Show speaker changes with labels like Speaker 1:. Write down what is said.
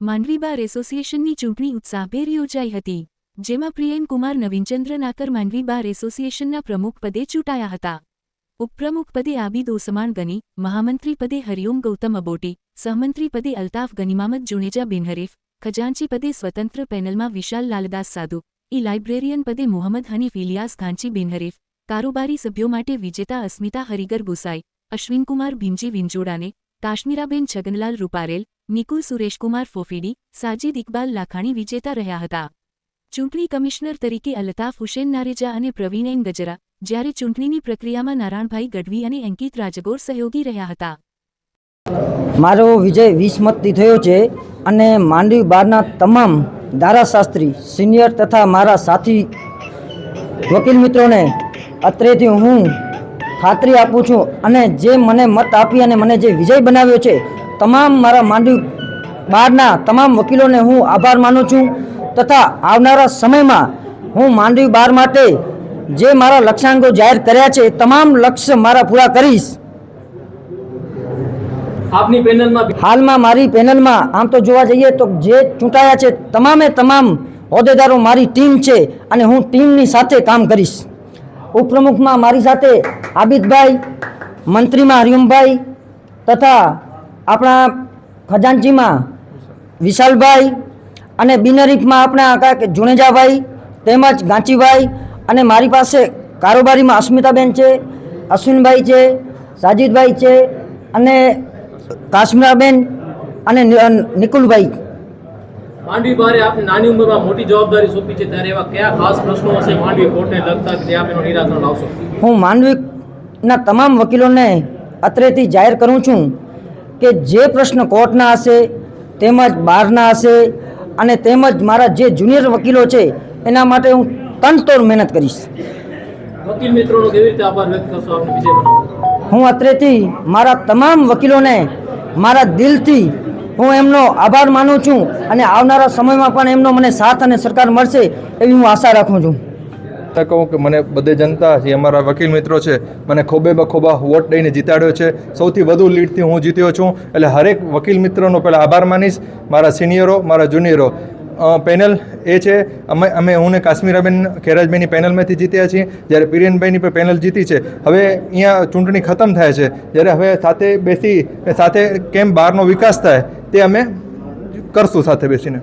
Speaker 1: માંડવી બાર એસોસિએશનની ચૂંટણી ઉત્સાહભેર યોજાઈ હતી, જેમાં પ્રિયન કુમાર, નવીનચંદ્ર નાકર માંડવી બાર એસોસિએશનના પ્રમુખ પદે ચૂંટાયા હતા. ઉપપ્રમુખ પદે આબિદ ઓસમાણ ગની, મહામંત્રી પદે હરિઓમ ગૌતમ અબોટી, સહમંત્રી પદે અલ્તાફ ગનીમામદ જુણેજા બિનહરીફ ખજાનચી પદે સ્વતંત્ર પેનલમાં વિશાલ લાલદાસ સાધુ, ઈ લાઇબ્રેરિયન પદે મોહમ્મદ હનીફ, ઇલિયાસ ઘાંચી બિનહરીફ કારોબારી સભ્યો માટે વિજેતા અસ્મિતા હરિગર ગુસાઈ, અશ્વિનકુમાર ભીમજી વિંજોડાને કાશ્મીરાબેન છગનલાલ રૂપારેલ, નિકુલ સુરેશકુમાર ફોફીડી, સાજીદ ઇકબાલ લાખાણી વિજેતા રહ્યા હતા. ચૂંટણી કમિશનર તરીકે અલતાફ હુસેન નારેજા અને પ્રવીણ એન ગજરા જ્યારે ચૂંટણીની પ્રક્રિયામાં નારાયણભાઈ ગઢવી અને અંકિત રાજગોર સહયોગી રહ્યા હતા.
Speaker 2: મારો વિજય વીસ મતથી થયો છે અને માંડવી બારના તમામ ધારાશાસ્ત્રી, સિનિયર તથા મારા સાથી વકીલ મિત્રોને અત્રેથી હું ખાતરી આપું છું અને જે મને મત આપી અને મને જે વિજય બનાવ્યો છે તમામ મારા માંડવી બહારના તમામ વકીલોને હું આભાર માનું છું તથા આવનારા સમયમાં હું માંડવી બાર માટે જે મારા લક્ષ્યાંકો જાહેર કર્યા છે તમામ લક્ષ્ય મારા પૂરા કરીશ.
Speaker 3: આપની પેનલમાં
Speaker 2: હાલમાં મારી પેનલમાં આમ તો જોવા જઈએ તો જે ચૂંટાયા છે તમામે તમામ હોદ્દેદારો મારી ટીમ છે અને હું ટીમની સાથે કામ કરીશ. ઉપપ્રમુખમાં મારી સાથે આબિદભાઈ મંત્રીમાં હરિઓમભાઈ તથા આપણા ખજાનચીમાં વિશાલભાઈ અને બિનરીફમાં આપણા કાંઈક જુણેજાભાઈ તેમજ ગાંચીભાઈ અને મારી પાસે કારોબારીમાં અસ્મિતાબેન છે અશ્વિનભાઈ છે સાજીદભાઈ છે અને કાશ્મીરાબેન અને નિકુલભાઈ.
Speaker 3: માંડવી બારે આપને નાની ઉંમરમાં મોટી જવાબદારી સોંપી છે ત્યારે એવા કયા ખાસ પ્રશ્નો હશે માંડવી કોર્ટને લગતા કે આપ એનું નિરાકરણ લાવશો?
Speaker 2: હું માંડવીના તમામ વકીલોને અત્રેથી જાહેર કરું છું કે જે પ્રશ્ન કોર્ટના હશે તેમજ બહારના હશે અને તેમજ મારા જે જુનિયર વકીલો છે એના માટે હું તનતોડ મહેનત કરીશ.
Speaker 3: વકીલ મિત્રોનો કેવી રીતે આભાર વ્યક્ત કરશો? આપને વિજય બનાવો.
Speaker 2: હું અત્રેથી મારા તમામ વકીલોને મારા દિલથી હું એમનો આભાર માનું છું અને આવનારા સમયમાં પણ એમનો મને સાથ અને સરકાર મળશે એવી હું આશા રાખું છું.
Speaker 4: કહું કે મને બધે જનતા જે અમારા વકીલ મિત્રો છે, મને ખોબે બખોબા વોટ દઈને જીતાડ્યો છે. સૌથી વધુ લીડથી હું જીત્યો છું. એટલે હરેક વકીલ મિત્રનો પહેલાં આભાર માનીશ. મારા સિનિયરો, મારા જુનિયરો. પેનલ એ છે, અમે અમે, હું ને કાશ્મીરાબેન ખેરાજભાઈની પેનલમાંથી જીત્યા છીએ. જ્યારે પિરિયનભાઈની પણ પેનલ જીતી છે. હવે અહીંયા ચૂંટણી ખતમ થાય છે. જ્યારે હવે સાથે બેસી, સાથે કેમ બહારનો વિકાસ થાય, તે અમે કરશું સાથે બેસીને.